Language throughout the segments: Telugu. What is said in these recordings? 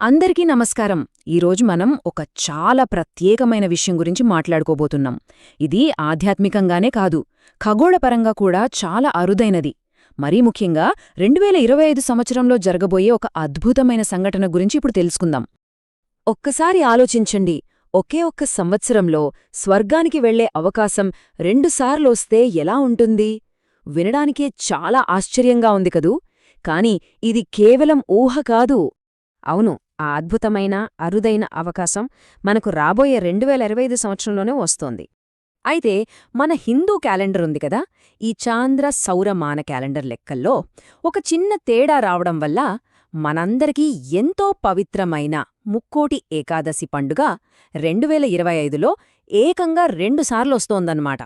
అందరికీ నమస్కారం. ఈరోజు మనం ఒక చాలా ప్రత్యేకమైన విషయం గురించి మాట్లాడుకోబోతున్నాం. ఇది ఆధ్యాత్మికంగానే కాదు ఖగోళపరంగా కూడా చాలా అరుదైనది. మరీ ముఖ్యంగా రెండు వేల ఇరవై ఐదు సంవత్సరంలో జరగబోయే ఒక అద్భుతమైన సంఘటన గురించి ఇప్పుడు తెలుసుకుందాం. ఒక్కసారి ఆలోచించండి. ఒకే ఒక్క సంవత్సరంలో స్వర్గానికి వెళ్ళే అవకాశం రెండుసార్లొస్తే ఎలా ఉంటుంది? వినడానికే చాలా ఆశ్చర్యంగా ఉంది కదూ? కాని ఇది కేవలం ఊహ కాదు. అవును ఆ అద్భుతమైన అరుదైన అవకాశం మనకు రాబోయే రెండు వేల ఇరవై ఐదు సంవత్సరంలోనే వస్తోంది. అయితే మన హిందూ క్యాలెండర్ ఉంది కదా? ఈ చాంద్ర సౌరమాన క్యాలెండర్ లెక్కల్లో ఒక చిన్న తేడా రావడం వల్ల మనందరికీ ఎంతో పవిత్రమైన ముక్కోటి ఏకాదశి పండుగ రెండు వేల ఇరవై ఐదులో ఏకంగా రెండుసార్లొస్తోందన్నమాట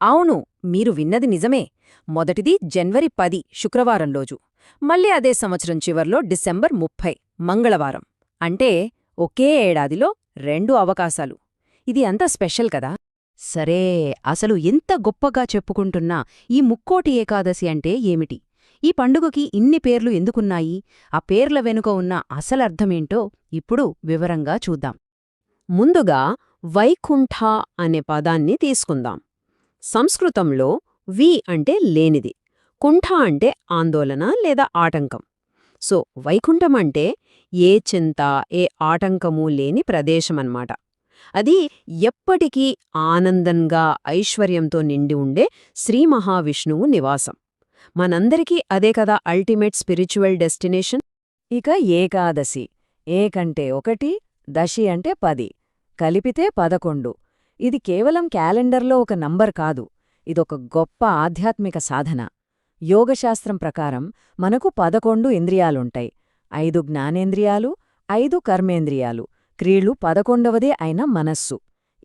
అవును మీరు విన్నది నిజమే. మొదటిది జనవరి పది శుక్రవారం రోజు. మళ్ళీ అదే సంవత్సరం చివర్లో డిసెంబర్ ముప్పై మంగళవారం. అంటే ఒకే ఏడాదిలో రెండు అవకాశాలు. ఇది అంత స్పెషల్ కదా? సరే అసలు ఎంత గొప్పగా చెప్పుకుంటున్నా ఈ ముక్కోటి ఏకాదశి అంటే ఏమిటి? ఈ పండుగకి ఇన్ని పేర్లు ఎందుకున్నాయి? ఆ పేర్ల వెనుక ఉన్న అసలర్థమేంటో ఇప్పుడు వివరంగా చూద్దాం. ముందుగా వైకుంఠ అనే పదాన్ని తీసుకుందాం. సంస్కృతంలో వి అంటే లేనిది. కుంఠ అంటే ఆందోళన లేదా ఆటంకం. సో వైకుంఠం అంటే ఏ చింత ఏ ఆటంకమూ లేని ప్రదేశమన్నమాట అది ఎప్పటికీ ఆనందంగా ఐశ్వర్యంతో నిండి ఉండే శ్రీ మహావిష్ణువు నివాసం. మనందరికీ అదే కదా అల్టిమేట్ స్పిరిచువల్ డెస్టినేషన్? ఇక ఏకాదశి. ఏకంటే ఒకటి దశి అంటే పది కలిపితే పదకొండు. ఇది కేవలం క్యాలెండర్లో ఒక నంబర్ కాదు. ఇదొక గొప్ప ఆధ్యాత్మిక సాధన. యోగశాస్త్రం ప్రకారం మనకు పదకొండు ఇంద్రియాలుంటాయి. ఐదు జ్ఞానేంద్రియాలు ఐదు కర్మేంద్రియాలు. క్రీళ్ళు పదకొండవదే అయిన మనస్సు.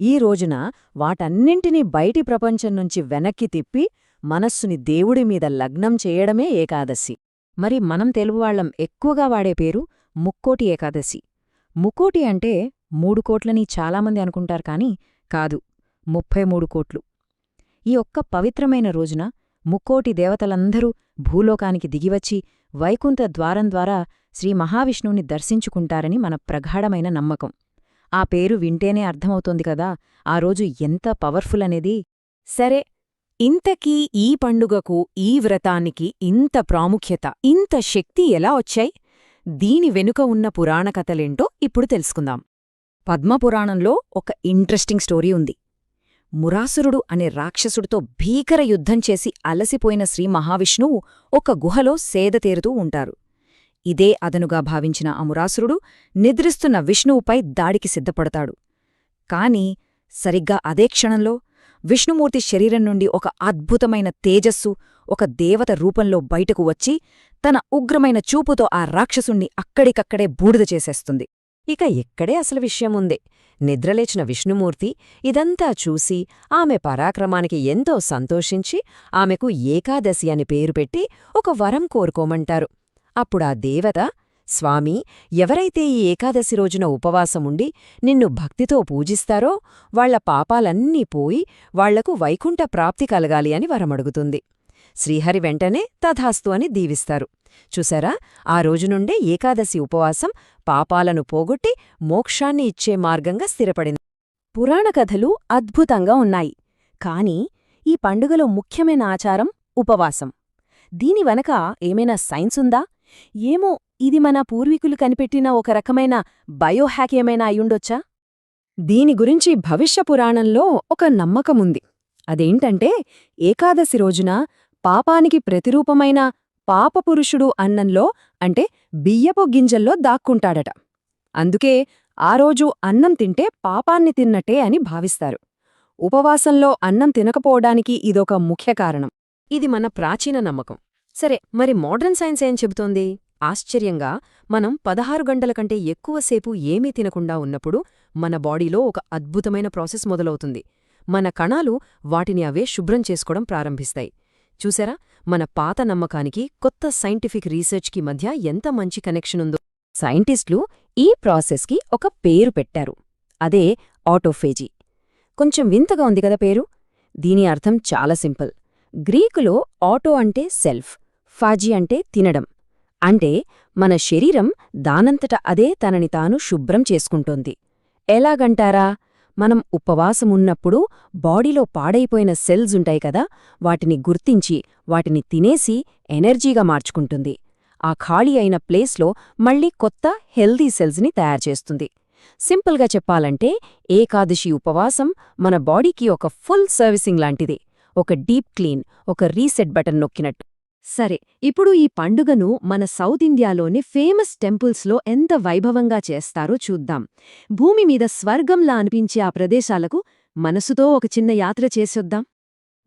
ఈ రోజున వాటన్నింటినీ బయటి ప్రపంచం నుంచి వెనక్కి తిప్పి మనస్సుని దేవుడి మీద లగ్నం చేయడమే ఏకాదశి. మరి మనం తెలుగువాళ్ళం ఎక్కువగా వాడే పేరు ముక్కోటి ఏకాదశి. ముక్కోటి అంటే మూడు కోట్లని చాలామంది అనుకుంటారు కాని కాదు ముప్పై మూడు కోట్లు. ఈ ఒక్క పవిత్రమైన రోజున ముక్కోటి దేవతలందరూ భూలోకానికి దిగివచ్చి వైకుంఠ ద్వారం ద్వారా శ్రీ మహావిష్ణువుని దర్శించుకుంటారని మన ప్రగాఢమైన నమ్మకం. ఆ పేరు వింటేనే అర్థమవుతోంది కదా ఆ రోజు ఎంత పవర్ఫుల్ అనేది సరే ఇంతకీ ఈ పండుగకు ఈ వ్రతానికి ఇంత ప్రాముఖ్యత ఇంత శక్తి ఎలా వచ్చాయి? దీని వెనుక ఉన్న పురాణ కథలేంటో ఇప్పుడు తెలుసుకుందాం. పద్మపురాణంలో ఒక ఇంట్రెస్టింగ్ స్టోరీ ఉంది. మురాసురుడు అనే రాక్షసుడితో భీకర యుద్ధం చేసి అలసిపోయిన శ్రీ మహావిష్ణువు ఒక గుహలో సేదతేరుతూ ఉంటారు. ఇదే అదనుగా భావించిన అమురాసురుడు నిద్రిస్తున్న విష్ణువుపై దాడికి సిద్ధపడతాడు. కాని సరిగ్గా అదే క్షణంలో విష్ణుమూర్తి శరీరం నుండి ఒక అద్భుతమైన తేజస్సు ఒక దేవత రూపంలో బయటకు వచ్చి తన ఉగ్రమైన చూపుతో ఆ రాక్షసుణ్ణి అక్కడికక్కడే బూడిద చేసేస్తుంది. ఇక ఇక్కడే అసలు విషయముంది. నిద్రలేచిన విష్ణుమూర్తి ఇదంతా చూసి ఆమె పరాక్రమానికి ఎంతో సంతోషించి ఆమెకు ఏకాదశి అని పేరు పెట్టి ఒక వరం కోరుకోమంటారు. అప్పుడా దేవత స్వామి ఎవరైతే ఈ ఏకాదశి రోజున ఉపవాసముండి నిన్ను భక్తితో పూజిస్తారో వాళ్ళ పాపాలన్నీ పోయి వాళ్ళకు వైకుంఠ ప్రాప్తి కలగాలి అని వరమడుగుతుంది. శ్రీహరి వెంటనే తథాస్తు అని దీవిస్తారు. చూసారా? ఆ రోజు నుండే ఏకాదశి ఉపవాసం పాపాలను పోగొట్టి మోక్షాన్ని ఇచ్చే మార్గంగా స్థిరపడింది. పురాణ కథలు అద్భుతంగా ఉన్నాయి. కాని ఈ పండుగలో ముఖ్యమైన ఆచారం ఉపవాసం. దీని వెనక ఏమైనా సైన్సుందా ఏమో ఇది మన పూర్వీకులు కనిపెట్టిన ఒక రకమైన బయోహ్యాక్ ఏమైనా అయ్యుండొచ్చా? దీని గురించి భవిష్య పురాణంలో ఒక నమ్మకముంది. అదేంటంటే ఏకాదశి రోజున పాపానికి ప్రతిరూపమైన పాపపురుషుడు అన్నంలో అంటే బియ్యపు గింజల్లో దాక్కుంటాడట. అందుకే ఆ రోజు అన్నం తింటే పాపాన్ని తిన్నట్టే అని భావిస్తారు. ఉపవాసంలో అన్నం తినకపోవడానికి ఇదొక ముఖ్య కారణం. ఇది మన ప్రాచీన నమ్మకం. సరే మరి మోడర్న్ సైన్స్ ఏం చెబుతోంది? ఆశ్చర్యంగా మనం పదహారు గంటల కంటే ఎక్కువసేపు ఏమీ తినకుండా ఉన్నప్పుడు మన బాడీలో ఒక అద్భుతమైన ప్రాసెస్ మొదలవుతుంది. మన కణాలు వాటిని అవే శుభ్రం చేసుకోవడం ప్రారంభిస్తాయి. చూసారా? మన పాత నమ్మకానికి కొత్త సైంటిఫిక్ రీసెర్చ్కి మధ్య ఎంత మంచి కనెక్షనుందో. సైంటిస్టులు ఈ ప్రాసెస్కి ఒక పేరు పెట్టారు. అదే ఆటోఫేజీ. కొంచెం వింతగా ఉంది కదా పేరు? దీని అర్థం చాలా సింపుల్. గ్రీకులో ఆటో అంటే సెల్ఫ్ ఫాజీ అంటే తినడం. అంటే మన శరీరం దానంతట అదే తనని తాను శుభ్రం చేసుకుంటోంది. ఎలాగంటారా? మనం ఉపవాసమున్నప్పుడు బాడీలో పాడైపోయిన సెల్స్ ఉంటాయి కదా వాటిని గుర్తించి వాటిని తినేసి ఎనర్జీగా మార్చుకుంటుంది. ఆ ఖాళీ అయిన ప్లేస్లో మళ్ళీ కొత్త హెల్దీ సెల్స్ని తయారుచేస్తుంది సింపుల్గా చెప్పాలంటే ఏకాదశి ఉపవాసం మన బాడీకి ఒక ఫుల్ సర్వీసింగ్ లాంటిది. ఒక డీప్ క్లీన్ ఒక రీసెట్ బటన్ నొక్కినట్టు. సరే ఇప్పుడు ఈ పండుగను మన సౌత్ ఇండియాలోని ఫేమస్ టెంపుల్స్లో ఎంత వైభవంగా చేస్తారో చూద్దాం. భూమి మీద స్వర్గంలా అనిపించే ఆ ప్రదేశాలకు మనసుతో ఒక చిన్న యాత్ర చేసొద్దాం.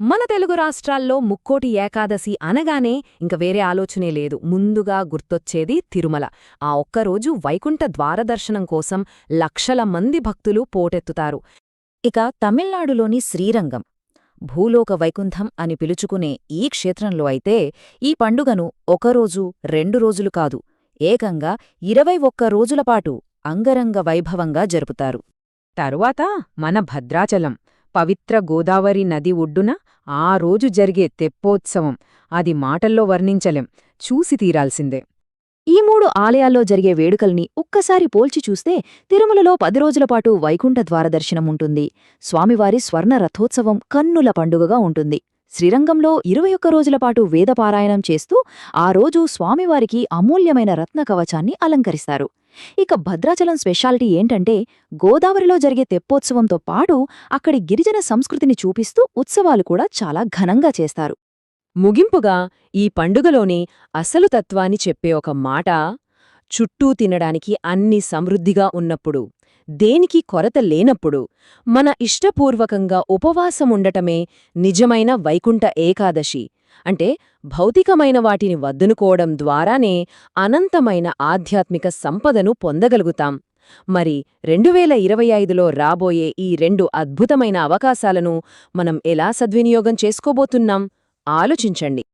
మన తెలుగు రాష్ట్రాల్లో ముక్కోటి ఏకాదశి అనగానే ఇంక వేరే ఆలోచనే లేదు. ముందుగా గుర్తొచ్చేది తిరుమల. ఆ ఒక్కరోజు వైకుంఠ ద్వారదర్శనం కోసం లక్షల మంది భక్తులు పోటెత్తుతారు. ఇక తమిళనాడులోని శ్రీరంగం. భూలోక వైకుంఠం అని పిలుచుకునే ఈ క్షేత్రంలో అయితే ఈ పండుగను ఒకరోజు రెండు రోజులు కాదు ఏకంగా ఇరవై ఒక్క రోజులపాటు అంగరంగ వైభవంగా జరుపుతారు. తరువాత మన భద్రాచలం పవిత్ర గోదావరి నది ఒడ్డున ఆ రోజు జరిగే తెప్పోత్సవం అది మాటల్లో వర్ణించలేం చూసి తీరాల్సిందే. ఈ మూడు ఆలయాల్లో జరిగే వేడుకల్ని ఒక్కసారి పోల్చి చూస్తే తిరుమలలో పది రోజుల పాటు వైకుంఠ ద్వారదర్శనం ఉంటుంది. స్వామివారి స్వర్ణ రథోత్సవం కన్నుల పండుగగా ఉంటుంది. శ్రీరంగంలో ఇరవై ఒక్క రోజుల పాటు వేదపారాయణం చేస్తూ ఆ రోజు స్వామివారికి అమూల్యమైన రత్న కవచాన్ని అలంకరిస్తారు. ఇక భద్రాచలం స్పెషాలిటీ ఏంటంటే గోదావరిలో జరిగే తెప్పోత్సవంతో పాటు అక్కడి గిరిజన సంస్కృతిని చూపిస్తూ ఉత్సవాలు కూడా చాలా ఘనంగా చేస్తారు. ముగింపుగా ఈ పండుగలోని అసలు తత్వాన్ని చెప్పే ఒక మాట చుట్టూ తినడానికి అన్ని సమృద్ధిగా ఉన్నప్పుడు దేనికి కొరత లేనప్పుడు మన ఇష్టపూర్వకంగా ఉపవాసముండటమే నిజమైన వైకుంఠ ఏకాదశి. అంటే భౌతికమైన వాటిని వద్దునుకోవడం ద్వారానే అనంతమైన ఆధ్యాత్మిక సంపదను పొందగలుగుతాం. మరి రెండువేల ఇరవై ఐదులో రాబోయే ఈ రెండు అద్భుతమైన అవకాశాలను మనం ఎలా సద్వినియోగం చేసుకోబోతున్నాం? ఆలోచించండి.